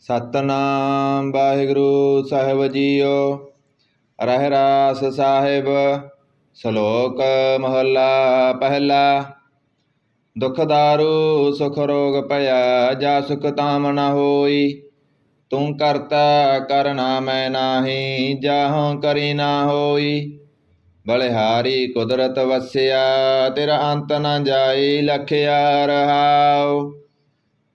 ਸਤਨਾਮ ਵਾਹਿਗੁਰੂ ਸਾਹਿਬ JIO ਰਹਿ ਰਾਸ ਸਾਹਿਬ, ਸ਼ਲੋਕ ਮਹੱਲਾ ਪਹਿਲਾ। ਦੁਖ ਦਾਰੂ, ਸੁਖ ਰੋਗ ਭਇਆ, ਜਾ ਸੁਖ ਤਾਮ ਨ ਹੋਈ। ਤੂੰ ਕਰਤਾ ਕਰਨਾ ਮੈਂ ਨਾਹੀ, ਜਾਹੋਂ ਕਰੀ ਨਾ ਹੋਈ। ਬਲਿਹਾਰੀ ਕੁਦਰਤ ਵਸਿਆ, ਤੇਰਾ ਅੰਤ ਨ ਜਾਈ, ਲਖਿਆ ਰਹਾਓ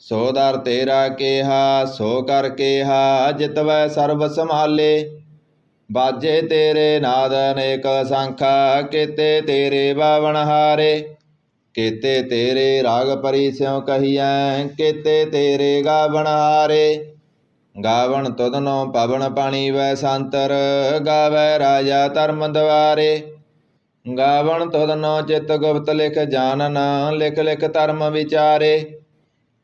ਸੋਦਰ ਤੇਰਾ ਕੇਹਾ, ਸੋ ਕਰ ਕੇਹਾ ਜਿਤਵੈ ਸਰਬ ਸੰਭਾਲੇ। ਬਾਜੇ ਤੇਰੇ ਨਾਦ ਅਨੇਕ ਸੰਖਾ, ਕੀਤੇ ਤੇਰੇ ਬਾਵਨ ਹਾਰੇ। ਕੀਤੇ ਤੇਰੇ ਰਾਗ ਪਰੀ ਸਿਉ ਕਹੀਐ, ਕੀਤੇ ਤੇਰੇ ਗਾਵਣ ਹਾਰੇ। ਗਾਵਣ ਤੁਧਨੋ ਪਵਨ ਪਾਣੀ ਵੈ ਸੰਤਰ, ਗਾਵੈ ਰਾਜਾ ਧਰਮ ਦਵਾਰੇ। ਗਾਵਣ ਤੁਧਨੋ ਚਿਤ ਗੁਪਤ ਲਿਖ ਜਾਣਨ ਲਿਖ ਲਿਖ ਧਰਮ ਵਿਚਾਰੇ।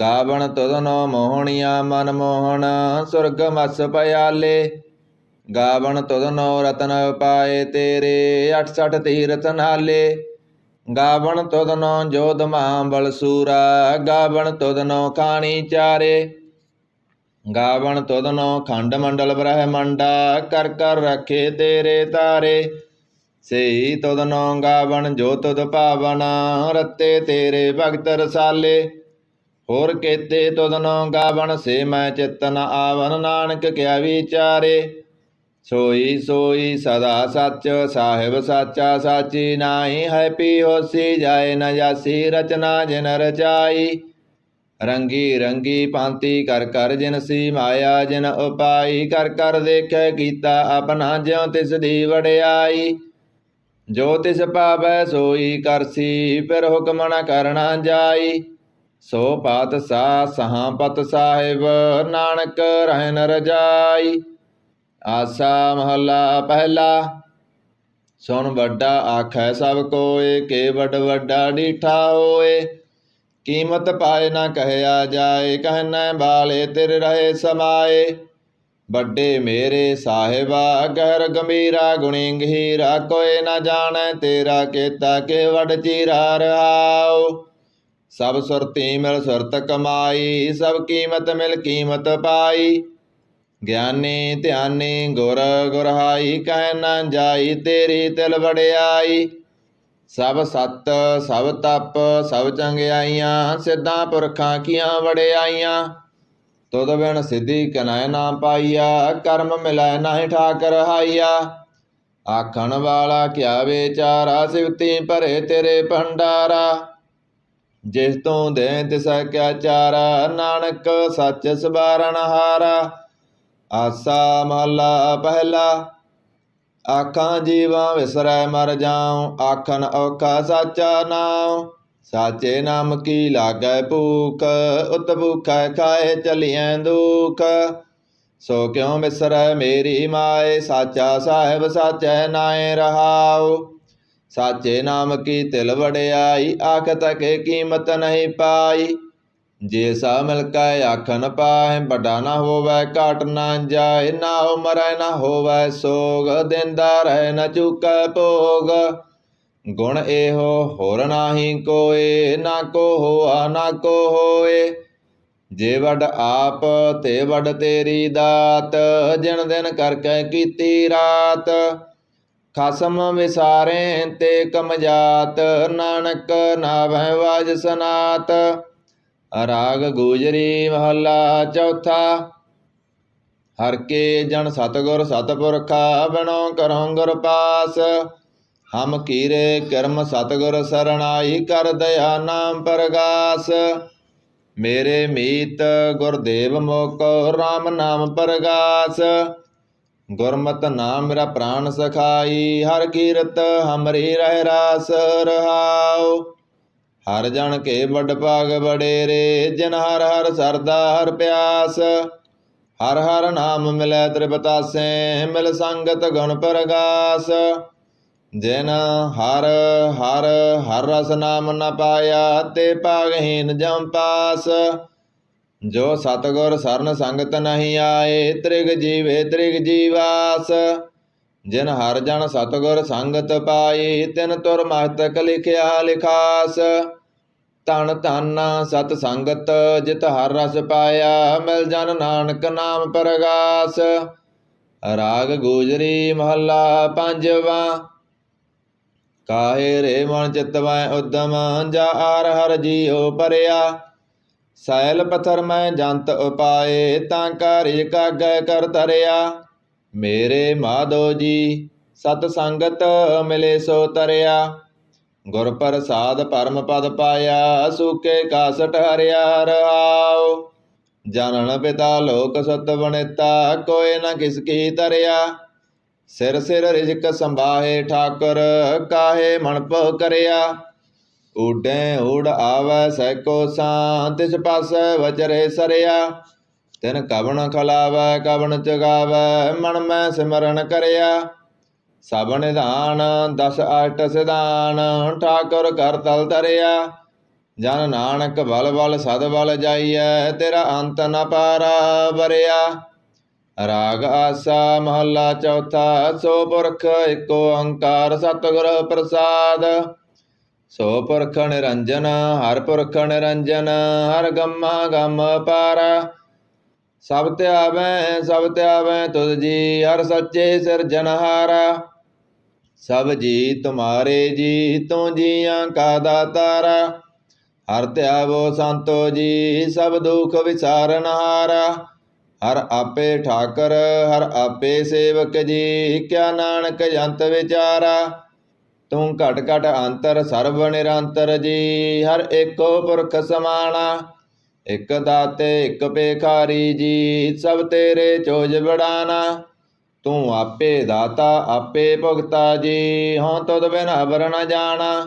ਗਾਵਣ ਤੁਧਨੋ ਮੋਹਣੀਆਂ ਮਨ ਮੋਹਣ, ਸੁਰਗ ਮਸ ਪਿਆਲੇ ਗਾਵਣ ਤੁਧਨੋ ਰਤਨ ਪਾਏ ਤੇਰੇ 68 ਤੀਰਥ ਨਾਲੇ। ਗਾਵਣ ਤੁਧਨੋ ਜੋਧ ਮਹਾਬਲ ਸੂਰਾ, ਗਾਵਣ ਤੁਧਨੋ ਖਾਣੀ ਚਾਰੇ। ਗਾਵਣ ਤੁਧਨੋ ਖੰਡ ਮੰਡਲ ਬ੍ਰਹਮੰਡਾ, ਕਰ ਕਰ ਰੱਖੇ ਤੇਰੇ ਤਾਰੇ। ਸਈ ਤੁਧਨੋ ਗਾਵਣ ਜੋ ਤੁਧ ਭਾਵਨ ਰਤੇ ਤੇਰੇ ਭਗਤ ਰਸਾਲੇ। ਹੋਰ ਕੇਤੇ ਤੁਧਨੋ ਗਾਵਣ ਸੇ ਮੈਂ ਚਿਤਨ ਆਵਨ ਨਾਨਕ ਕਿਆ ਵਿਚਾਰੇ। ਸੋਈ ਸੋਈ ਸਦਾ ਸੱਚ, ਸਾਹਿਬ ਸਾਚਾ ਸਾਚੀ ਨਾਹੀ ਹੈ ਪੀ ਹੋਸੀ ਜਾਏ ਨ ਜਾਸੀ ਰਚਨਾ ਜਿਨ ਰਚਾਈ। ਰੰਗੀ ਰੰਗੀ ਭਾਂਤੀ ਕਰ ਕਰ ਜਿਨ ਸੀ ਮਾਇਆ ਜਿਨ ਉਪਾਈ, ਕਰ ਕਰ ਦੇਖੈ ਕੀਤਾ ਆਪਣਾ ਜਿਉ ਤਿਸ ਦੀ ਵੜਿਆਈ ਜੋ ਤਿਸ ਪਾਵੈ ਸੋਈ ਕਰਸੀ, ਫਿਰ ਹੁਕਮ ਨ ਕਰਨਾ ਜਾਈ। ਸੋ ਪਾਤ ਪਾਤਸ਼ਾਹ ਸਹਾਪਤ ਸਾਹਿਬ, ਨਾਨਕ ਰਹਿਨ ਰਜਾਈ। ਆਸਾ ਮਹੱਲਾ ਪਹਿਲਾ। ਸੁਣ ਵੱਡਾ ਆਖੈ ਸਭ ਕੋਏ ਕੇ ਵੱਡ ਵੱਡਾ ਡੀਠਾ ਹੋਏ। ਕੀਮਤ ਪਾਏ ਨਾ ਕਹਿਆ ਜਾਏ ਕਹਿਣਾ ਬਾਲੇ ਤੇਰੇ ਰਹੇ ਸਮਾਏ। ਵੱਡੇ ਮੇਰੇ ਸਾਹਿਬਾ, ਗਹਿਰ ਗੰਭੀਰਾ, ਗੁਣੀ ਗਹੀਰਾ ਕੋਏ ਨਾ ਜਾਣੈ ਤੇਰਾ ਕੀਤਾ ਕੇ ਵੱਡ ਚੀਰਾ ਰਹਾਉ। ਸਭ ਸੁਰਤੀ ਮਿਲ ਸੁਰਤ ਕਮਾਈ, ਸਭ ਕੀਮਤ ਮਿਲ ਕੀਮਤ ਪਾਈ। ਗਿਆਨੀ ਧਿਆਨੀ ਗੁਰ ਗੁਰਹਾਈ, ਕਹਿ ਨਾ ਜਾਈ ਤੇਰੀ ਤਿਲ ਵੜਿਆਈ ਸਭ ਸਤ, ਸਭ ਤਪ, ਸਭ ਚੰਗਿਆਈਆਂ, ਸਿੱਧਾਂ ਪੁਰਖਾਂ ਕੀਆਂ ਵੜਿਆਈਆਂ ਤੁਧ ਬਿਨ ਸਿੱਧੀ ਕਨੈ ਨਾ ਪਾਈਆ, ਕਰਮ ਮਿਲੈ ਨਾਹੀ ਠਾਕ ਰਹਾਈਆ ਆਖਣ ਵਾਲਾ ਕਿਆ ਵਿਚਾਰਾ ਸਿਵਤੀ ਭਰੇ ਤੇਰੇ ਭੰਡਾਰਾ। ਜਿਸ ਤੋਂ ਦੇ ਤਿਸੈ ਕਿਆ ਚਾਰਾ, ਨਾਨਕ ਸੱਚ ਸਬਾਰਨ ਹਾਰਾ। ਆਸਾ ਮਹਲਾ ਪਹਿਲਾ, ਆਖਾਂ ਜੀਵਾਂ ਵਿਸਰੈ ਮਰ ਜਾਉ ਆਖਨ ਔਖਾ ਸਾਚਾ ਨਾਮ ਸਾਚੇ ਨਾਮ ਕੀ ਲਾਗੈ ਭੂਖ, ਉਤ ਭੂਖੈ ਖਾਏ ਚਲੀਐ ਦੁਖ। ਸੋ ਕਿਉ ਵਿਸਰੈ ਮੇਰੀ ਮਾਏ, ਸਾਚਾ ਸਾਹਿਬ ਸਾਚੈ ਨਾਏ ਰਹਾਉ। ਸਾਚੇ ਨਾਮ ਕੀ ਤਿਲ ਵੜਿਆਈ, ਆਖ ਤਕੇ ਕੀਮਤ ਨਹੀਂ ਪਾਈ। ਜੇ ਸਾ ਮਿਲ ਕੈ ਆਖਨ ਪਾਏ ਵੱਡਾ ਨਾ ਹੋਵੇ, ਘਾਟ ਨਾ ਜਾਏ, ਨਾ ਮਰੈ ਨਾ ਹੋਵੇ ਸੋਗ, ਦਿੰਦਾ ਰਹਿ ਨ ਚੁਕੈ ਭੋਗ। ਗੁਣ ਇਹੋ ਹੋਰ ਨਾਹੀ ਕੋਏ, ਨਾ ਕੋ ਹੋਆ, ਨਾ ਕੋ ਹੋਏ। ਜੇ ਵੱਡ ਆਪ, ਤੇ ਵੱਡ ਤੇਰੀ ਦਾਤ ਜਿਨ ਦਿਨ ਕਰਕੇ ਕੀਤੀ ਰਾਤ। ਖਸਮ ਵਿਸਾਰੇ ਤੇ ਕਮਜਾਤ, ਨਾਨਕ ਨਾਵੈ ਵਾਜ ਸਨਾਤ। ਰਾਗ ਗੂਜਰੀ ਮਹੱਲਾ ਚੌਥਾ। ਹਰ ਕੇ ਜਨ ਸਤਗੁਰ ਸਤਪੁਰਖਾ ਬਿਨੋ ਕਰਹੁ ਗੁਰ ਪਾਸ। ਹਮ ਕੀਰੇ ਕਰਮ ਸਤਗੁਰ ਸਰਣਾਈ ਕਰ ਦਇਆ ਨਾਮ ਪ੍ਰਗਾਸ। ਮੇਰੇ ਮੀਤ ਗੁਰਦੇਵ ਮੋਕੋ RAM ਨਾਮ ਪ੍ਰਗਾਸ। ਗੁਰਮਤਿ ਨਾਮ ਮੇਰਾ ਪ੍ਰਾਨ ਸਖਾਈ, ਹਰ ਕੀਰਤ ਹਮਰੀ ਰਹਿ ਰਾਸ ਰਹਾਉ। ਹਰ ਜਨ ਕੇ ਵੱਡ ਭਾਗ ਬਡੇਰੇ ਜਿਨ ਹਰ ਹਰ ਸਰਦਾ ਹਰ ਪਿਆਸ। ਹਰ ਹਰ ਨਾਮ ਮਿਲੈ ਤ੍ਰਿਪਤਾਸੇ, ਮਿਲ ਸੰਗਤ ਗੁਣ ਪ੍ਰਗਾਸ। ਜਿਨ ਹਰ ਹਰ ਹਰ ਰਸ ਨਾਮ ਨ ਪਾਇਆ, ਤੇ ਭਾਗਹੀਨ ਜਮ ਪਾਸ। ਜੋ ਸਤਗੁਰ ਸਰਨ ਸੰਗਤ ਨਹੀਂ ਆਏ, ਤ੍ਰਿਗ ਜੀਵੇ, ਤ੍ਰਿਗ ਜੀਵਾਸ। ਜਿਨ ਹਰ ਜਨ ਸਤਗੁਰ ਸੰਗਤ ਪਾਈ ਤਿਨ ਤੁਰ ਮਸਤਕ ਲਿਖਿਆ ਲਿਖਾਸ। ਤਨ ਤਨ ਸਤ ਸੰਗਤ ਜਿਤ ਹਰ ਰਸ ਪਾਇਆ, ਮਿਲ ਜਨ ਨਾਨਕ ਨਾਮ ਪ੍ਰਗਾਸ। ਰਾਗ ਗੋਜਰੀ ਮਹੱਲਾ ਪੰਜਵਾ। ਕਾਹੇ ਰੇ ਮਨ ਚਿਤਵੈ ਉਦਮ, ਜਾ ਆਰ ਹਰ ਜੀਉ ਪਰਿਆ। ਸੈਲ ਪਥਰ ਮੈਂ ਜੰਤ ਉਪਾਏ, ਤਾਂ ਕਾਰਿ ਕਾਗੈ ਕਰ ਤਰਿਆ ਮੇਰੇ ਮਾਧੋ ਜੀ, ਸਤ ਸੰਗਤ ਮਿਲੇ ਸੋ ਤਰਿਆ। ਗੁਰ ਪ੍ਰਸਾਦ ਪਰਮ ਪਦ ਪਾਇਆ, ਸੂਕੇ ਕਾਸਟ ਹਰਿਆ ਰਹਾਉ। ਜਨਨ ਪਿਤਾ ਲੋਕ ਸਤ ਬਣੇਤਾ ਕੋਏ ਨਾ ਕਿਸ ਕੀ ਤਰਿਆ ਸਿਰ ਸਿਰ ਰਿਜਕ ਸੰਭਾਹੇ ਠਾਕੁਰ, ਕਾਹੇ ਮਨ ਭਉ ਕਰਿਆ। ਊਡੈ ਊੜ ਆਵੈ ਸੈਕੋ ਸਾਂ ਤਿਸ ਪਾਸੈ ਵਜਰੇ ਸਰਿਆ। ਤਿਨ ਕਵਣ ਖਲਾਵੈ, ਕਵਣ ਚਗਾਵੈ ਮਨ ਮੈਂ ਸਿਮਰਨ ਕਰਿਆ। ਸਭ ਨਿਧਾਨ, ਦਸ ਅਸ਼ਟ ਸਿਧਾਨ, ਠਾਕੁਰ ਕਰ ਤਲ ਤਰਿਆ ਜਨ ਨਾਨਕ ਬਲ ਬਲ ਸਦ ਬਲ ਜਾਈਐ, ਤੇਰਾ ਅੰਤ ਨ ਪਾਰਾ ਬਰਿਆ ਰਾਗ ਆਸਾ ਮਹੱਲਾ ਚੌਥਾ, ਸੋ ਪੁਰਖ ਏਕੋ ਓੰਕਾਰ ਸਤਿਗੁਰ ਪ੍ਰਸਾਦ। ਸੋ ਪੁਰਖ ਨਿਰੰਜਨ ਹਰ ਪੁਰਖ ਨਿਰੰਜਨ ਹਰ ਗੰਮਾ ਗੰਮ ਪਾਰ ਸਭ ਧਿਆਵੈ ਸਭ ਧਿਆਵੈ ਤੁਧ ਜੀ ਹਰ ਸੱਚੇ ਸਿਰਜਨਹਾਰਾ ਸਭ ਜੀ ਤੁਮਾਰੇ ਜੀ ਤੂੰ ਜੀਆਂ ਕਾ ਦਾਤਾਰਾ ਹਰ ਧਿਆਵੋ ਸੰਤੋ ਜੀ ਸਭ ਦੁਖ ਵਿਸਾਰਨਹਾਰਾ ਹਰ ਆਪੇ ਠਾਕਰ ਹਰ ਆਪੇ ਸੇਵਕ ਜੀ ਕਿਆ ਨਾਨਕ ਜੰਤ ਵਿਚਾਰਾ ਤੂੰ ਘਟ ਘਟ ਅੰਤਰ ਸਰਬ ਨਿਰੰਤਰ ਜੀ, ਹਰ ਏਕੋ ਪੁਰਖ ਸਮਾਣਾ। ਇਕ ਦਾਤੇ, ਇਕ ਪੇਖਾਰੀ ਜੀ, ਸਭ ਤੇਰੇ ਚੋਜ ਬੜਾਨਾ ਤੂੰ ਆਪੇ ਦਾਤਾ, ਆਪੇ ਭੁਗਤਾ ਜੀ, ਹਉ ਤੁਧ ਬਿਨ ਅਵਰ ਨ ਜਾਣਾ।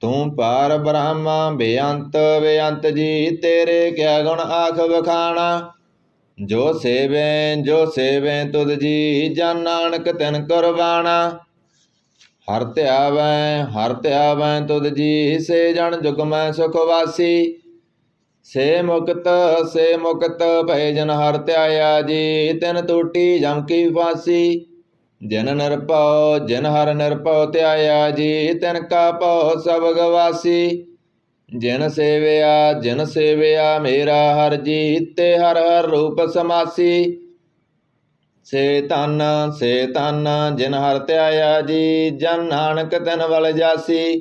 ਤੂੰ ਪਾਰ ਬ੍ਰਹਮਾ, ਬੇਅੰਤ ਬੇਅੰਤ ਜੀ, ਤੇਰੇ ਕਿਆ ਗੁਣ ਆਖ ਵਖਾਣਾ। ਜੋ ਸੇਵੈ ਜੋ ਸੇਵੈ ਤੁਧ ਜੀ, ਜਨ ਨਾਨਕ ਤਿਨ ਕੁਰਬਾਨਾ ਹਰ ਧਿਆਵੈ ਹਰ ਧਿਆਵੈ ਤੁਧ ਜੀ ਸੇ ਜਨ ਜੁਗ ਮੈਂ ਸੁਖ ਵਾਸੀ। ਸੇ ਮੁਕਤ ਸੇ ਮੁਕਤ ਭੈ ਜਨ ਹਰ ਧਿਆਇਆ ਜੀ, ਤਿਨ ਟੂਟੀ ਜਮ ਕੀ ਫਾਸੀ ਜਨ ਨਿਰਭਉ, ਜਨ ਹਰ ਨਿਰਭਉ ਧਿਆਇਆ ਜੀ, ਤਿਨ ਕਾ ਭਉ ਸਭ ਗਵਾਸੀ। ਜਿਨ ਸੇਵਿਆ ਜਿਨ ਸੇਵਿਆ ਮੇਰਾ ਹਰ ਜੀ ਤੇ ਹਰ ਹਰ ਰੂਪ ਸਮਾਸੀ। ਸੇ ਤਨ ਸੇ ਤਨ ਜਿਨ ਹਰ ਧਿਆਇਆ ਜੀ, ਜਨ ਨਾਨਕ ਤਨ ਵਲ ਜਾਸੀ।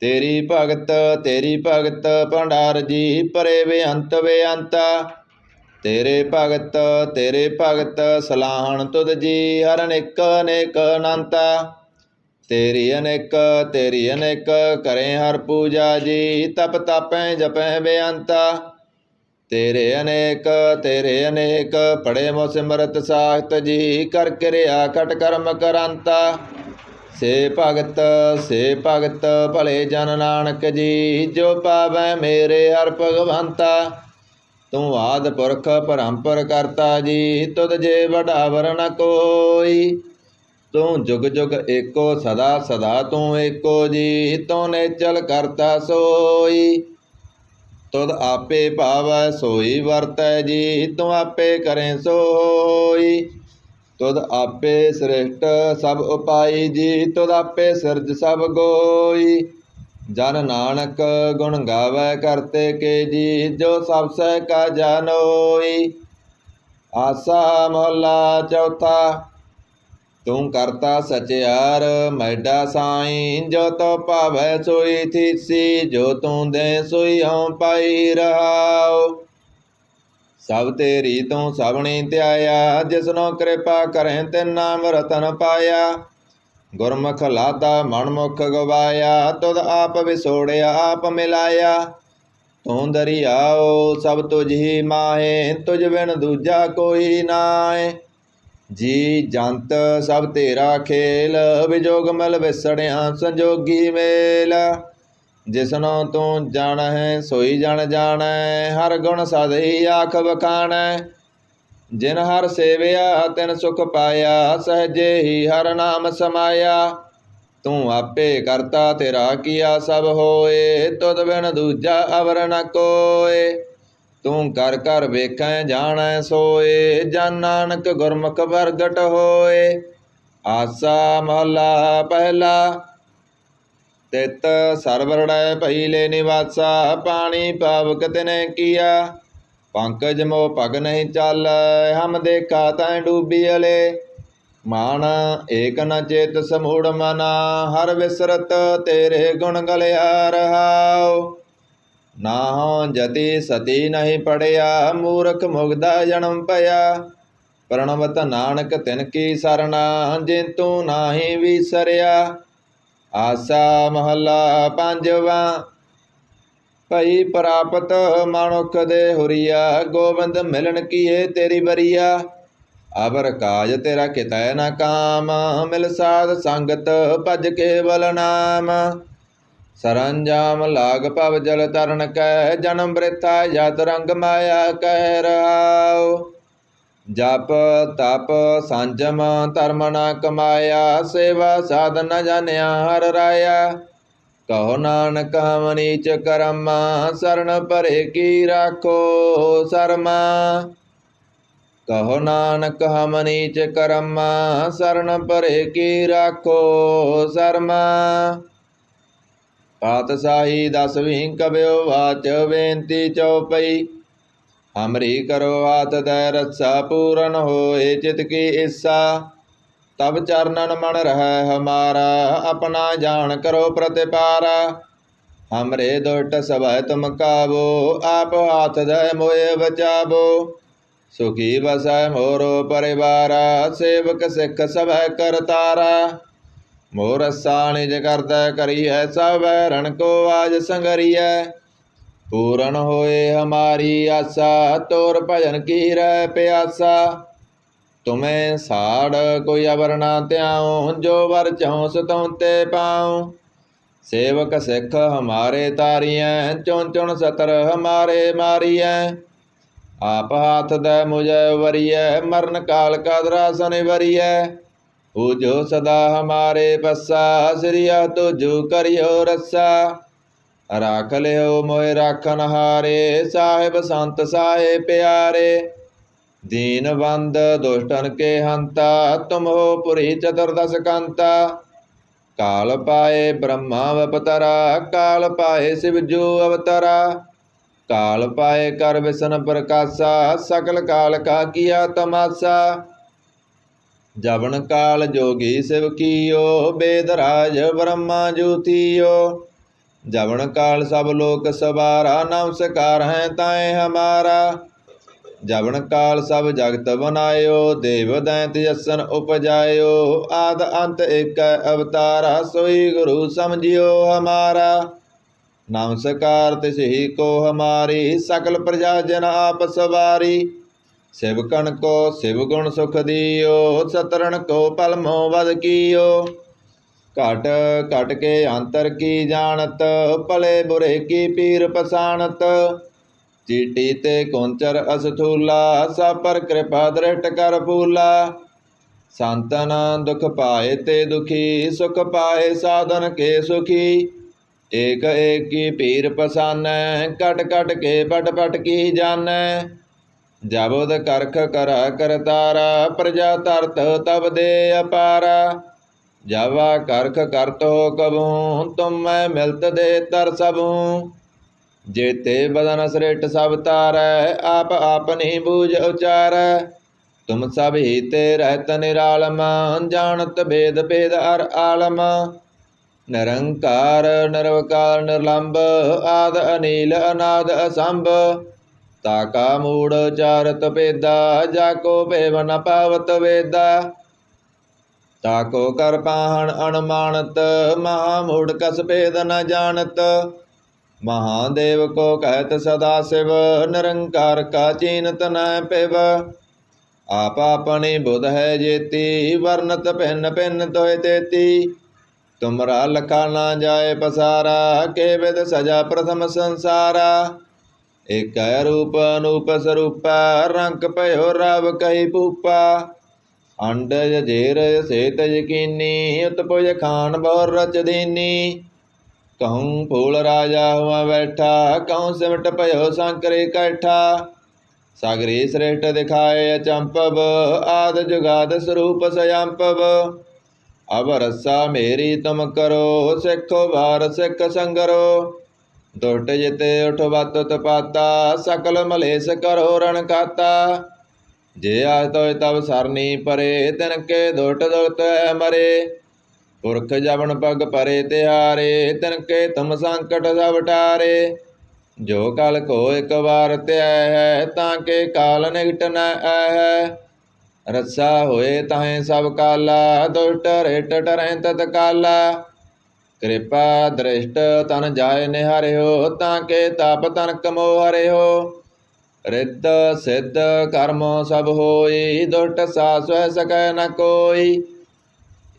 ਤੇਰੀ ਭਗਤ ਤੇਰੀ ਭਗਤ, ਭੰਡਾਰ ਜੀ, ਪਰੇ ਬੇਅੰਤ ਬੇਅੰਤਾ। ਤੇਰੇ ਭਗਤ ਤੇਰੇ ਭਗਤ, ਸਲਾਹਣ ਤੁਧ ਜੀ, ਹਰ ਅਨੇਕ ਅਨੇਕ ਅਨੰਤਾ। ਤੇਰੀ ਅਨੇਕ ਤੇਰੀ ਅਨੇਕ, ਕਰੇ ਹਰ ਪੂਜਾ ਜੀ, ਤਪ ਤਾਪੈ ਜਪੈ ਬੇਅੰਤਾ। ਤੇਰੇ ਅਨੇਕ ਤੇਰੇ ਅਨੇਕ, ਪੜੇ ਮੋ ਸਿਮਰਤ ਸਾਖਤ ਜੀ, ਕਰ ਕਿਰਿਆ ਕਟ ਕਰਮ ਕਰੰਤਾ। ਸੇ ਭਗਤ ਸੇ ਭਗਤ, ਭਲੇ ਜਨ ਨਾਨਕ ਜੀ, ਜੋ ਪਾਵੈ ਮੇਰੇ ਹਰ ਭਗਵੰਤਾ। ਤੂੰ ਆਦ ਪੁਰਖ ਪਰੰਪਰ ਕਰਤਾ ਜੀ, ਤੁਧ ਜੇ ਵਡਾਵਰ ਨ ਕੋਈ। ਤੂੰ ਜੁਗ ਜੁਗ ਏਕੋ, ਸਦਾ ਸਦਾ ਤੂੰ ਏਕੋ ਜੀ, ਤੂੰ ਨੇ ਚਲ ਕਰਤਾ ਸੋਈ। ਤੁਧ ਆਪੇ ਭਾਵੈ ਸੋਈ, ਵਰਤੈ ਜੀ ਤੂੰ ਆਪੇ ਕਰੇ ਸੋਈ। ਤੁਧ ਆਪੇ ਸ੍ਰਿਸ਼ਟ ਸਭ ਉਪਾਈ ਜੀ ਤੁਧ ਆਪੇ ਸਿਰਜ ਸਭ ਗੋਈ। ਜਨ ਨਾਨਕ ਗੁਣ ਗਾਵੇ ਕਰਤੇ ਕੇ ਜੀ ਜੋ ਸਭ ਸਹਿ ਕਾ ਜਾਨੋਈ ਆਸਾ ਮਹਲਾ ਚੌਥਾ ਤੂੰ ਕਰਤਾ ਸਚਿਆਰ ਮੈਡਾ ਸਾਈ ਜੋ ਤੋ ਭਾਵੈ ਸੋਈ ਥੀਸੀ, ਜੋ ਤੂੰ ਦੇ ਸੋਈ ਹਉ ਪਾਈ ਰਹਾਉ। ਸਭ ਤੇਰੀ ਤੂੰ ਸਭਣੀ ਧਿਆਇਆ, ਜਿਸਨੋ ਕਿਰਪਾ ਕਰਹਿ ਤੇ ਨਾਮ ਰਤਨ ਪਾਇਆ। ਗੁਰਮੁਖ ਲਾਦਾ ਮਨਮੁਖ ਗਵਾਇਆ, ਤੁਧ ਆਪ ਵਿਸੋੜਿਆ ਆਪ ਮਿਲਾਇਆ। ਤੂੰ ਦਰਿਆਓ ਸਭ ਤੁਝ ਹੀ ਮਾਹੇ, ਤੁਝ ਬਿਨ ਦੂਜਾ ਕੋਈ ਨਾਏ ਜੀ ਜੰਤ ਸਭ ਤੇਰਾ ਖੇਲ, ਵਿਜੋਗ ਮਲ ਵਿਸੜਿਆ, ਸੰਜੋਗੀ ਮੇਲ। ਜਿਸਨੋ ਤੂੰ ਜਾਣੈ, ਸੋਈ ਜਣ ਜਾਣੈ, ਹਰ ਗੁਣ ਸਦਈ ਆਖ ਬਖਾਣੈ ਜਿਨ ਹਰ ਸੇਵਿਆ, ਤਿਨ ਸੁਖ ਪਾਇਆ, ਸਹਜੇ ਹੀ ਹਰ ਨਾਮ ਸਮਾਇਆ। ਤੂੰ ਆਪੇ ਕਰਤਾ ਤੇਰਾ ਕੀਆ ਸਭ ਹੋਏ, ਤੁਧ ਬਿਨ ਦੂਜਾ ਅਵਰ ਨ ਕੋਏ। ਤੂੰ ਕਰ ਕਰ ਵੇਖੈ ਜਾਣੈ ਸੋਏ, ਜਨ ਨਾਨਕ ਗੁਰਮੁਖ ਪ੍ਰਗਟ ਹੋਏ। ਆਸਾ ਮਹਲਾ ਪਹਿਲਾ, ਤਿਤ ਸਰਵਰੜੈ ਪਹਿਲੇ ਨਿਵਾਸਾ, ਪਾਣੀ ਪਾਵਕ ਤਿਨੇ ਕੀਆ। ਪੰਕਜ ਮੋ ਪਗ ਨਹੀਂ ਚੱਲ, ਹਮ ਦੇਖਾ ਤੈ ਡੂਬੀ ਅਲੇ। ਮਾਨ ਏਕ ਨ ਚੇਤ ਸਮੂੜ ਮਨਾ, ਹਰ ਵਿਸਰਤ ਤੇਰੇ ਗੁਣ ਗਲਿਆ ਰਹਾਓ ਰਹਾਉ ਨਾਹੋ ਜਤੀ ਸਤੀ ਨਹੀਂ ਪੜਿਆ, ਮੂਰਖ ਮੁਗਦਾ ਜਨਮ ਪਿਆ ਪ੍ਰਣਵਤ ਨਾਨਕ ਤਿਨ ਕੀ ਸਰਣਾ ਜਿਨ ਨਾਹੀ ਵਿਸਰਿਆ। ਆਸਾ ਮਹੱਲਾ ਪੰਜਵਾ, ਭਈ ਪ੍ਰਾਪਤ ਮਨੁਖ ਦੇ ਹੁਰੀਆ, ਗੋਬਿੰਦ ਮਿਲਣ ਕੀਏ ਤੇਰੀ ਬਰੀਆ ਅਬਰ ਕਾਜ ਤੇਰਾ ਕਿਤੈ ਨਾ ਕਾਮ, ਮਿਲ ਸਾਧ ਸੰਗਤ ਭਜ ਕੇਵਲ ਨਾਮ। ਸਰੰਜਾਮ ਲਾਗ ਭਵ ਜਲ ਤਰਨ ਕੈ ਜਨਮ ਬ੍ਰਿਥਾ ਜਤ ਰੰਗ ਮਾਇਆ ਕਹਿ ਰਹਾਉ। ਜਪ, ਤਪ, ਸੰਜਮ, ਧਰਮ ਨਾ ਕਮਾਇਆ, ਸੇਵਾ ਸਾਧ ਨ ਜਾਣਿਆ, ਹਰ ਰਾਇਆ। ਕਹੋ ਨਾਨਕ ਹਮਨੀ ਚ ਕਰਮਾ ਸਰਣ ਭਰੇ ਕੀ ਰਾਖੋ ਸਰਮਾ। ਕਹੋ ਨਾਨਕ ਹਮਨੀ ਚ ਕਰਮਾ ਸਰਣ ਭਰੇ ਕੀ ਰਾਖੋ ਸਰਮਾ। ਪਾਤਸ਼ਾਹੀ ਦਸਵੀਂ ਕਬਿਓ ਵਾਚ ਬੇਨਤੀ ਚਉਪਈ। ਹਮਰੀ ਕਰੋ ਹਾਥ ਦੈ ਰੱਸਾ ਪੂਰਨ ਹੋਏ ਚਿਤ ਕੀ ਇੱਛਾ ਤਬ ਚਰਨਨ ਮਨ ਰਹਿ ਹਮਾਰਾ, ਆਪਣਾ ਜਾਣ ਕਰੋ ਪ੍ਰਤਿਪਾਰਾ। ਹਮਰੇ ਦੁਟ ਸਭੈ ਤੁਮ ਕਾਬੋ ਆਪ ਹਾਥ ਦੈ ਮੋਏ ਬਚਾਬੋ ਸੁਖੀ ਵਸੈ ਮੋਰੋ ਪਰਿਵਾਰਾ, ਸੇਵਕ ਸਿੱਖ ਸਭੈ ਕਰਤਾਰਾ। ਮੋਰ ਸਾਣਿਜ ਕਰਦਾ ਕਰੀਐ ਸਭੈ, ਰਣ ਕੋ ਆਜ ਸੰਗਰੀਐ। ਪੂਰਨ ਹੋਏ ਹਮਾਰੀ ਆਸਾ, ਤੋਰ ਭਜਨ ਕੀ ਰਹਿ ਪਿਆਸਾ। ਤੁਮੇ ਸਾੜ ਕੋਈ ਅਵਰ ਧਿਆਉ, ਜੋ ਵਰ ਚਾਉ ਸਤਉ ਤੇ ਪਾਉ। ਸੇਵਕ ਸਿੱਖ ਹਮਾਰੇ ਤਾਰੀਐ, ਚੁਣ ਚੁਣ ਸਤਰ ਹਮਾਰੇ ਮਾਰੀਐ। ਆਪ ਹਾਥ ਦੇ ਮੁਝੈ ਵਰੀਐ, ਮਰਨ ਕਾਲ ਕਾ ਦਰਾਸਨ ਵਰੀਐ ਪੂਜੋ ਸਦਾ ਹਮਾਰੇ ਪੱਸਾ ਸ੍ਰੀਆ ਤੁਜੂ ਕਰਿਓ ਰੱਸਾ ਰਾਖ ਲਿਓ ਮੋਇ ਰਾਖਨ ਹਾਰੇ ਸਾਹਿਬ ਸੰਤ ਸਾਹੇ ਪਿਆਰੇ ਦੀਨ ਬੰਦ ਦੁਸ਼ਟਨ ਕੇ ਹੰਤਾ ਤੁਮ ਹੋ ਪੁਰੀ ਚਤੁਰਦਸ ਕੰਤਾ ਕਾਲ ਪਾਏ ਬ੍ਰਹਮਾ ਅਵਤਰਾ ਕਾਲ ਪਾਏ ਸਿਵ ਜੋ ਅਵਤਰਾ ਕਾਲ ਪਾਏ ਕਰ ਵਿਸ਼ਨ ਪ੍ਰਕਾਸ਼ਾ ਸਕਲ ਕਾਲ ਕਾ ਕੀਆ ਤਮਾਸਾ ਜਵਨ ਕਾਲ ਜੋਗੀ ਸਿਵ ਕੀਓ, ਬੇਦ ਰਾਜ ਬ੍ਰਹਮਾ ਜੋਤੀਓ। ਜਵਨ ਕਾਲ ਸਭ ਲੋਕ ਸਵਾਰਾ, ਨਮਸਕਾਰ ਹੈ ਤਾਏ ਹਮਾਰਾ। ਜਵਨ ਕਾਲ ਸਭ ਜਗਤ ਬਨਾਇਓ, ਦੇਵ ਦੈਂਤ ਜਸਨ ਉਪਜਾਇਓ। ਆਦ ਅੰਤ ਏਕ ਅਵਤਾਰਾ, ਸੋਈ ਗੁਰੂ ਸਮਝਿਓ ਹਮਾਰਾ। ਨਮਸਕਾਰ ਤਿਸਹੀ ਕੋ ਹਮਾਰੀ, ਸਕਲ ਪ੍ਰਜਾ ਜਨ ਆਪ ਸਵਾਰੀ। ਸਿਵਕਣ ਕੋ, ਸਿਵ ਗੁਣ ਸੁਖ ਦਿਓ, ਸਤਰਣ ਕੋ ਪਲਮੋ ਵਦ ਕੀਓ। ਘਟ ਘਟ ਕੇ ਅੰਤਰ ਕੀ ਜਾਣਤ, ਭਲੇ ਬੁਰੇ ਕੀ ਪੀਰ ਪਸਾਣਤ ਚੀਟੀ ਤੇ ਕੁੰਚਰ ਅਸਥੂਲਾ, ਸਭ ਪਰ ਕਿਰਪਾ ਦ੍ਰਿਸ਼ਟ ਕਰ ਫੂਲਾ। ਸੰਤਨ ਦੁਖ ਪਾਏ ਤੇ ਦੁਖੀ, ਸੁਖ ਪਾਏ ਸਾਧਨ ਕੇ ਸੁਖੀ। ਏਕ ਏਕੀ ਪੀਰ ਪਸਾਨੈ ਕਟ ਕਟ ਕੇ ਪਟ ਪਟ ਕੀ ਜਾਣੈ। ਜਬਦ ਕਰਖ ਕਰਾ ਕਰਤਾਰਾ ਪ੍ਰਜਾ ਤਰਤ ਤਬ ਦੇ ਅਪਾਰਾ। ਜਾਵਾ ਕਰਖ ਕਰਤ ਹੋ ਕਬੂ, ਤੁਮ ਮੈਂ ਮਿਲਤ ਦੇ ਤਰ ਸਭੂ ਜੇਤੇ ਬਦਨ ਸ੍ਰਿਟ ਸਭ ਤਾਰੈ, ਆਪ ਆਪਨੀ ਬੂਝ ਉਚਾਰੈ। ਤੁਮ ਸਭ ਹੀ ਤੇ ਰਹਿਤ ਨਿਰਾਲਮ, ਜਾਣਤ ਭੇਦ ਭੇਦ ਅਰ ਆਲਮ। ਨਿਰੰਕਾਰ, ਨਿਰਵਕਾਰ ਨਿਰਲੰਭ ਆਦ ਅਨੀਲ, ਅਨਾਦ ਅਸੰਭ। ਤਾ ਕਾ ਮੂੜ ਚਾਰਤ ਪੇਦਾ ਜਾ ਕੋ ਭੇਵ ਨ ਪਾਵਤ ਵੇਦਾ ਤਾਕੋ ਕਰ ਪਾਹਣ ਅਣਮਾਨਤ, ਮਹਾ ਮੂੜ ਕਸ ਭੇਦ ਨ ਜਾਣਤ। ਮਹਾਦੇਵ ਕੋ ਕਹਿਤ ਸਦਾ ਸਿਵ, ਨਿਰੰਕਾਰ ਕਾ ਚੀਨਤ ਨ ਪਿਵ। ਆਪ ਆਪਣੀ ਬੁਧ ਹੈ ਜੇਤੀ, ਵਰਨਤ ਭਿੰਨ ਭਿੰਨ ਤੋਇ ਤੇਤੀ। ਤੁਮਰਾ ਲਖਾ ਨਾ ਜਾਏ ਪਸਾਰਾ, ਕੇ ਵਿਦ ਸਜਾ ਪ੍ਰਥਮ ਸੰਸਾਰਾ। ਏਕੈ ਰੂਪ ਅਨੂਪ ਸਰੂਪ, ਰੰਗ ਭਇਓ ਰਵ ਕਹੀ ਭੂਪਾ। ਅੰਡ ਜੇਰ ਸੇਤ ਯਕੀਨੀ, ਉਤਪੁਜ ਖਾਨ ਬਹੁ ਰਚ ਦੀਨੀ। ਕਹੂੰ ਫੂਲ ਰਾਜਾ ਹੁਆ ਬੈਠਾ, ਕਹੂੰ ਸਿਮਟ ਭਇਓ ਸੰਕਰੇ ਕੈਠਾ। ਸਾਗਰੀ ਸ੍ਰੇਸ਼ਟ ਦਿਖਾਏ ਅਚੰਪਵ, ਆਦ ਜੁਗਾਦ ਸਰੂਪ ਸਯੰਪਵ। ਅਬ ਰਸਾ ਮੇਰੀ ਤੁਮ ਕਰੋ, ਸਿੱਖੋ ਵਾਰ ਸਿੱਖ ਸੰਗਰੋ। ਦੁੱਟ ਜਿਤੇ ਉਠਵਤ ਤਪਾਤਾ, ਸਕਲ ਮਲੇਸ ਕਰੋ ਰਣ ਕਾਤਾ ਜੇ ਆਜ ਤੋਇ ਤਬ ਸਰਨੀ ਪਰੇ, ਤਿਨ ਕੇ ਦੁਟ ਦੁਟ ਮਰੇ। ਪੁਰਖ ਜਵਨ ਪਗ ਪਰੇ ਤਿਹਾਰੇ, ਤਿਨ ਕੇ ਤੁਮ ਸੰਕਟ ਸਭ ਟਾਰੇ। ਜੋ ਕਲ ਕੋ ਇਕ ਵਾਰ ਧਿਆ ਹੈ, ਤਾਂ ਕੇ ਕਾਲ ਨਿਕਟ ਨ ਆਹੈ ਰੱਸਾ ਹੋਏ ਤਾਹੇ ਸਭ ਕਾਲਾ, ਦੁਸ਼ਟ ਰੇਟ ਟਰੈ ਤਤ ਕਾਲਾ ਕਿਰਪਾ ਦ੍ਰਿਸ਼ਟ ਤਨ ਜਾਏ ਨਿਹਾਰਿਓ, ਤਾਂ ਕੇ ਤਪ ਤਨ ਕਮੋ ਹਰਿਓ ਰਿੱਧ ਸਿੱਧ ਕਰਮ ਸਭ ਹੋਈ, ਦੁਸ਼ਟ ਸਾਸਵੈ ਸਕੈ ਨ ਕੋਈ।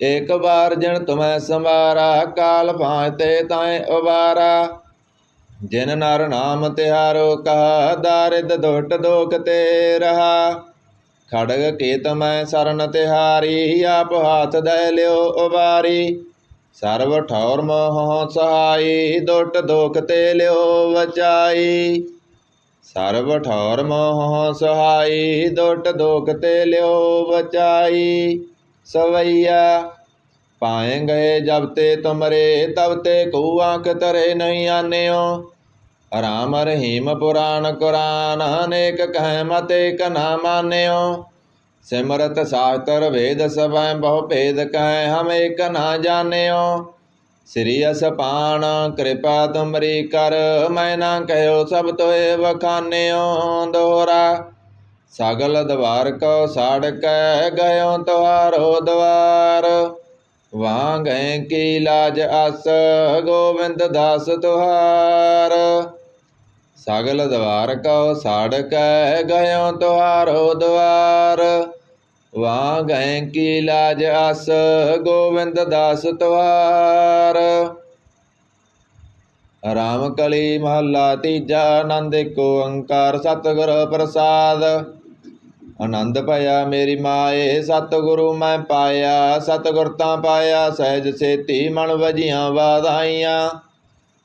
ਏਕ ਵਾਰ ਜਨ ਤੁਮੈ ਸੰਵਾਰਾ, ਕਾਲ ਭਾਂਤੇ ਤਾਏ ਉਬਾਰਾ ਜਿਨ ਨਰ ਨਾਮ ਤਿਹਾਰੋ, ਕਹਾ ਦਾਰਿਦ ਦੁਟ ਦੋਖ ਤੇ ਰਹਾ। ਖੜਗ ਕੇਤ ਮੈਂ ਸਰਨ ਤਿਹਾਰੀ, ਆਪ ਹਾਥ ਦੇ ਲਿਓ ਉਬਾਰੀ ਸਰਬ ਠੌਰ ਮੋਹ ਸਹਾਈ, ਦੁਟ ਦੋਖ ਤੇ ਲਿਓ ਵਚਾਈ। ਸਰਬ ਠੌਰ ਮੋਹ ਸਹਾਈ, ਦੁਟ ਦੋਖ ਤੇ ਲਿਓ ਵਚਾਈ। ਸਵਈਆ ਪਾਏ ਗਏ ਜਬ ਤੇ ਤੁਮਰੇ, ਤਬ ਤੇ ਕੋ ਆਂਖ ਤਰੇ ਨਹੀਂ ਆਨਿਓ। ਰਾਮ ਰਹੀਮ ਪੁਰਾਨ ਕੁਰਾਨ ਅਨੇਕ ਕਹਿ ਮਤੇ ਕਨਾ ਮਾਨਿਓ। ਸਿਮਰਤ ਸਾਸਤਰ ਵੇਦ ਸਭੈ ਬਹੁ ਭੇਦ ਕਹਿ, ਹਮ ਏਕ ਨਾ ਜਾਣਿਓ। ਸ੍ਰੀ ਅਸਪਾਨ ਕਿਰਪਾ ਤੁਮਰੀ ਕਰ, ਮੈਂ ਨਾ ਕਹਿਓ ਸਭ ਤੋਏ ਵਖਾਨਿਓ। ਦੋਹਰਾ, ਸਗਲ ਦਵਾਰ ਕੋ ਸਾੜ ਕੈ ਗਇਓ ਤੁਹਾਰੋ ਦਵਾਰ। ਵਾਂ ਗਏ ਕੀ ਲਾਜ ਅਸ, ਗੋਬਿੰਦ ਦਾਸ ਤੁਹਾਰ। ਸਗਲ ਦਵਾਰ ਕੋ ਸਾੜ ਕੈ ਗਇਓ ਤੁਹਾਰੋ ਦਵਾਰ ਵਾਂ ਗਏ ਕੀ ਲਾਜ ਅਸ ਗੋਬਿੰਦ ਦਾਸ ਤੁਹਾਰ ਰਾਮ ਕਲੀ ਮਹੱਲਾ ਤੀਜਾ, ਆਨੰਦ ਏਕ ਓੰਕਾਰ, ਸਤਿਗੁਰ ਪ੍ਰਸਾਦ। ਆਨੰਦ ਭਇਆ ਮੇਰੀ ਮਾਏ, ਸਤਿਗੁਰੂ ਮੈਂ ਪਾਇਆ, ਸਤਿਗੁਰ ਤਾਂ ਪਾਇਆ, ਸਹਿਜ ਸੇਤੀ ਮਨ ਵਜੀਆਂ ਵਾਧਾਈਆਂ।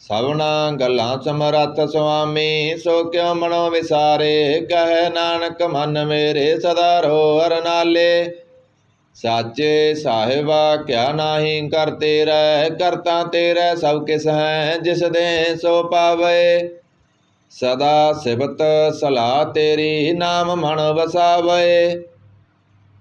ਸਭਨਾ ਗੱਲਾਂ ਸਮਰੱਥ ਸੁਆਮੀ, ਸੋ ਕਿਉ ਮਨੋ ਵਿਸਾਰੇ? ਕਹਿ ਨਾਨਕ ਮਨ ਮੇਰੇ ਸਦਾ ਰੋ ਹਰ ਨਾਲੇ। ਸਾਚੇ ਸਾਹਿਬਾ, ਕਿਆ ਨਾਹੀ ਕਰ ਤੇਰਾ? ਕਰਤਾ ਤੇਰਾ ਸਭ ਕਿਸ ਹੈ, ਜਿਸ ਦੇ ਸੋ ਪਾਵੇ। ਸਦਾ ਸਿਬਤ ਸਲਾਹ ਤੇਰੀ ਨਾਮ ਮਨ ਵਸਾਵੇ।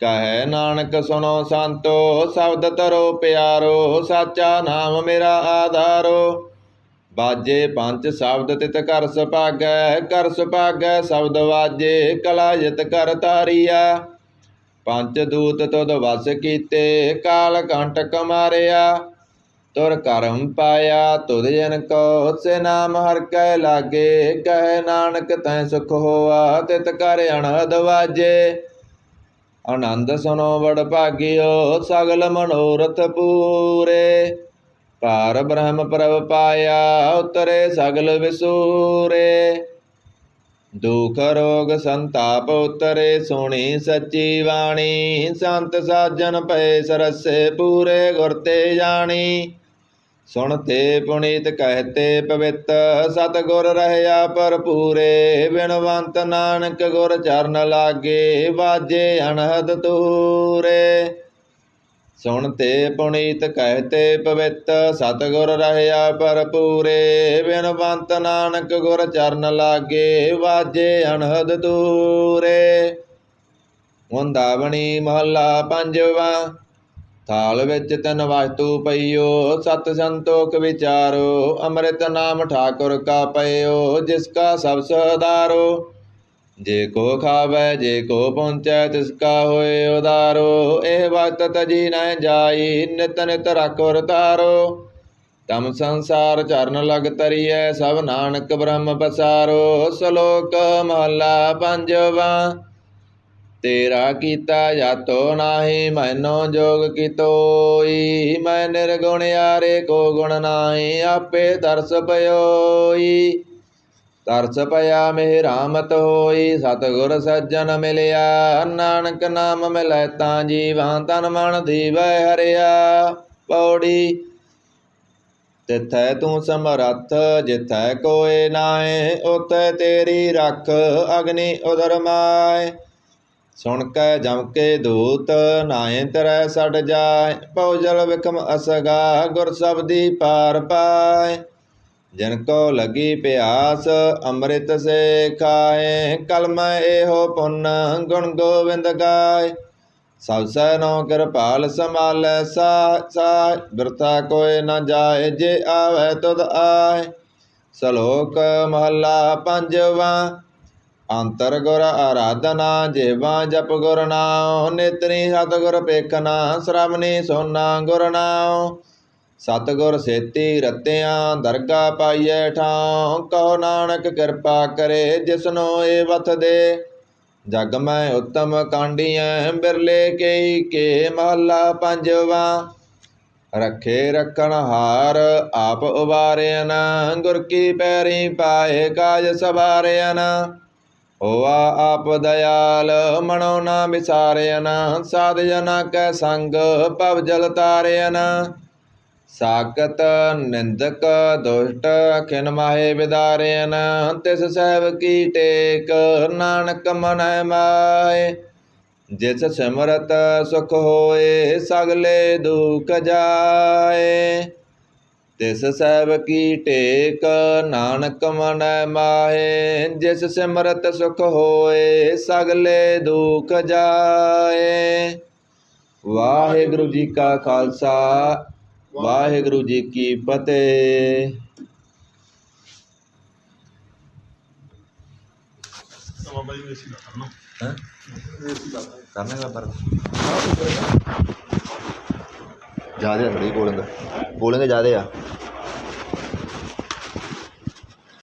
ਕਹੈ ਨਾਨਕ ਸੁਨੋ ਸੰਤੋ, ਸ਼ਬਦ ਤਰੋ ਪਿਆਰੋ, ਸਾਚਾ ਨਾਮ ਮੇਰਾ ਆਧਾਰੋ। ਬਾਜੇ ਪੰਜ ਸ਼ਬਦ ਤਿਤ ਕਰ ਸੁਭਾਗੈ ਕਰ ਸੁਭਾਗੈ ਸ਼ਬਦ ਵਾਜੇ, ਕਲਾ ਜਿਤ ਕਰ ਤਾਰੀਆ ਪੰਜ ਦੂਤ ਤੁਧ ਵਸ ਕੀਤੇ, ਕਾਲ ਕੰਟਕ ਮਾਰਿਆ ਤੁਰ ਕਰਮ ਪਾਇਆ, ਤੁਧ ਜਨ ਕੋ, ਸੇ ਨਾਮ ਹਰ ਕੈ ਲਾਗੇ। ਕਹਿ ਨਾਨਕ ਤੈ ਸੁਖ ਹੋਆ, ਤਿਤ ਕਰ ਅਨਹਦ ਵਾਜੇ। ਆਨੰਦ ਸੁਨੋ ਬੜ ਭਾਗਿਓ, ਸਗਲ ਮਨੋਰਥ ਪੂਰੇ। ਪਾਰ ਬ੍ਰਹਮ ਪ੍ਰਭ ਪਾਇਆ, ਉਤਰੇ ਸਗਲ ਵਿਸੂਰੇ। ਦੁਖ ਰੋਗ ਸੰਤਾਪ ਉਤਰੇ, ਸੁਣੀ ਸੱਚੀ ਬਾਣੀ। ਸੰਤ ਸਾਜਨ ਪਏ ਸਰਸੇ ਪੂਰੇ, ਗੁਰ ਤੇ ਜਾਣੀ। ਸੁਣਤੇ ਪੁਨੀਤ ਕਹਤੇ ਪਵਿੱਤ, ਸਤਿਗੁਰ ਰਹਿਆ ਭਰਪੂਰੇ, ਬਿਨਵੰਤ ਨਾਨਕ ਗੁਰ ਚਰਨ ਲਾਗੇ, ਵਾਜੇ ਅਣਹਦ ਤੂਰੇ ਸੁਣਤੇ ਪੁਨੀਤ ਕਹਤੇ ਪਵਿੱਤ, ਸਤਿਗੁਰ ਰਹਿਆ ਭਰਪੂਰੇ, ਬਿਨਵੰਤ ਨਾਨਕ ਗੁਰ ਚਰਨ ਲਾਗੇ, ਵਾਜੇ ਅਣਹਦ ਤੂਰੇ ਮੁੰਦਾਵਣੀ ਮਹੱਲਾ ਪੰਜਵਾ ਥਾਲ ਵਿੱਚ ਤਨ ਵਸਤੂ ਪਈਓ, ਸਤ ਸੰਤੋਖ ਵਿਚਾਰੋ, ਅੰਮ੍ਰਿਤ ਨਾਮ ਠਾਕੁਰ ਕਾ ਪਈਓ ਜਿਸ ਕਾ ਸਭ ਸਦਾਰੋ। ਜੇ ਕੋ ਖਾਵੇ, ਜੇ ਕੋ ਪਹੁੰਚੈ, ਤਿਸ ਕਾ ਹੋਏ ਉਦਾਰੋ। ਇਹ ਵਕਤ ਤਜੀ ਨ ਜਾਈ, ਨਿਤ ਨਿਤ ਰਾਖੋ ਰਤਾਰੋ ਤਮ ਸੰਸਾਰ ਚਰਨ ਲਗ ਤਰੀਐ, ਸਭ ਨਾਨਕ ਬ੍ਰਹਮ ਪਸਾਰੋ। ਸ਼ਲੋਕ ਮਹਲਾ ਪੰਜਵਾ। ਤੇਰਾ ਕੀਤਾ ਜਾਤੋ ਨਾਹੀ, ਮੈਨੋ ਜੋਗ ਕੀਤੋਈ। ਮੈਂ ਨਿਰਗੁਣ ਯਾਰੇ ਕੋ ਗੁਣ ਨਾਹੀ, ਆਪੇ ਤਰਸ ਪਇਓਈ ਤਰਸ ਪਿਆ ਮੇਹ ਰਾਮਤ ਹੋਈ, ਸਤਿਗੁਰ ਸੱਜਣ ਮਿਲਿਆ। ਨਾਨਕ ਨਾਮ ਮਿਲੈ ਤਾਂ ਜੀਵਾਂ, ਤਨ ਮਨ ਦੀਵੈ ਹਰਿਆ। ਪੌੜੀ, ਤਿਥੈ ਤੂੰ ਸਮਰੱਥ, ਜਿਥੈ ਕੋਏ ਨਾਏ ਉਤੈ ਤੇਰੀ ਰੱਖ, ਅਗਨੀ ਉਦਰ ਮਾਏ। ਸੁਣ ਕੈ ਜਮ ਕੇ ਦੂਤ ਨਾਏ ਤਰੈ ਛੜ ਜਾਏ ਪਉ ਜਲ ਵਿਖਮ ਅਸਗਾ, ਗੁਰ ਸਬਦੀ ਪਾਰ ਪਾਏ। ਜਿਨ ਕੋ ਲਗੀ ਪਿਆਸ, ਅੰਮ੍ਰਿਤ ਸੇ ਖਾਏ। ਕਲਮ ਇਹੋ ਪੁੰਨ, ਗੁਣ ਗੋਬਿੰਦ ਗਾਏ। ਸਭ ਸੈ ਨੋ ਕਿਰਪਾਲ ਸੰਭਾਲੈ ਸਾ ਸਾ ਬਿਰਥਾ ਕੋਇ ਨ ਜਾਏ, ਜੇ ਆਵੇ ਤੁਧ ਆਏ। ਸ਼ਲੋਕ ਮਹੱਲਾ ਪੰਜਵਾ ਅੰਤਰ ਗੁਰ ਆਰਾਧਨਾ, ਜੇਵਾ ਜਪ ਗੁਰ ਨਾਉ, ਨੇਤਰੀ ਸਤਿਗੁਰ ਪੇਖਨਾ ਸ਼ਰਮਨੀ ਸੋਨਾ ਗੁਰ ਨਾਉ। ਸਤਿਗੁਰ ਸੇਤੀ ਰਤਿਆਂ, ਦਰਗਾ ਪਾਈਐ ਠਾਉ ਕਹੋ ਨਾਨਕ ਕਿਰਪਾ ਕਰੇ ਜਿਸਨੋ ਏ ਵਥ ਦੇ। ਜਗ ਮੈਂ ਉਤਮ ਕਾਂਡੀਐ, ਬਿਰਲੇ ਕੇਈ ਕੇ ਮਹੱਲਾ ਪੰਜਵਾ। ਰੱਖੇ ਰੱਖਣ ਹਾਰ ਆਪ ਉਬਾਰਿਆਨ ਗੁਰ ਕੀ ਪੈਰੀ ਪਾਏ ਕਾਜ ਸਵਾਰਿਆ ਸਵਾਰਿਆਨ ਹੋਆ ਆਪ ਦਇਆਲ, ਮਨੋ ਨਾ ਵਿਸਾਰਿਆਨ ਸਾਧ ਜਨਾ ਕੈ ਸੰਗ, ਭਵ ਜਲ ਤਾਰਿਆਨ ਸਾਕਤ ਨਿੰਦਕ ਦੁਸ਼ਟ, ਖਿਨ ਮਾਹੇ ਵਿਦਾਰਿਆਨ ਤਿਸ ਸਹਿਬ ਕੀ ਟੇਕ, ਨਾਨਕ ਮਨੈ ਮਾਏ। ਜਿਸ ਸਿਮਰਤ ਸੁਖ ਹੋਏ, ਸਗਲੇ ਦੁਖ ਜਾਏ। ਤਿਸ ਸਹਿਬ ਕੀ ਟੇਕ ਨਾਨਕ ਮਨੈ ਮਾਹੇ ਜਿਸ ਸਿਮਰਤ ਸੁਖ ਹੋਏ ਸਗਲੇ ਦੁਖ ਜਾਏ। ਵਾਹਿਗੁਰੂ ਜੀ ਕਾ ਖਾਲਸਾ ਵਾਹਿਗੁਰੂ ਜੀ ਕੀ ਫਤਿਹ। ਤਾਂ ਬਾਬਾ ਜੀ ਨੂੰ ਏਸੀ ਲਾ ਕਰਨਾ ਹੈਂ? ਏਸੀ ਲਾ ਕਰਨੇ ਦਾ ਪਰ। ਜ਼ਿਆਦਾ ਥੋੜੀ ਕੋਲਿੰਗ ਕੋਲਿੰਗ ਜਿਆਦੇ ਆ।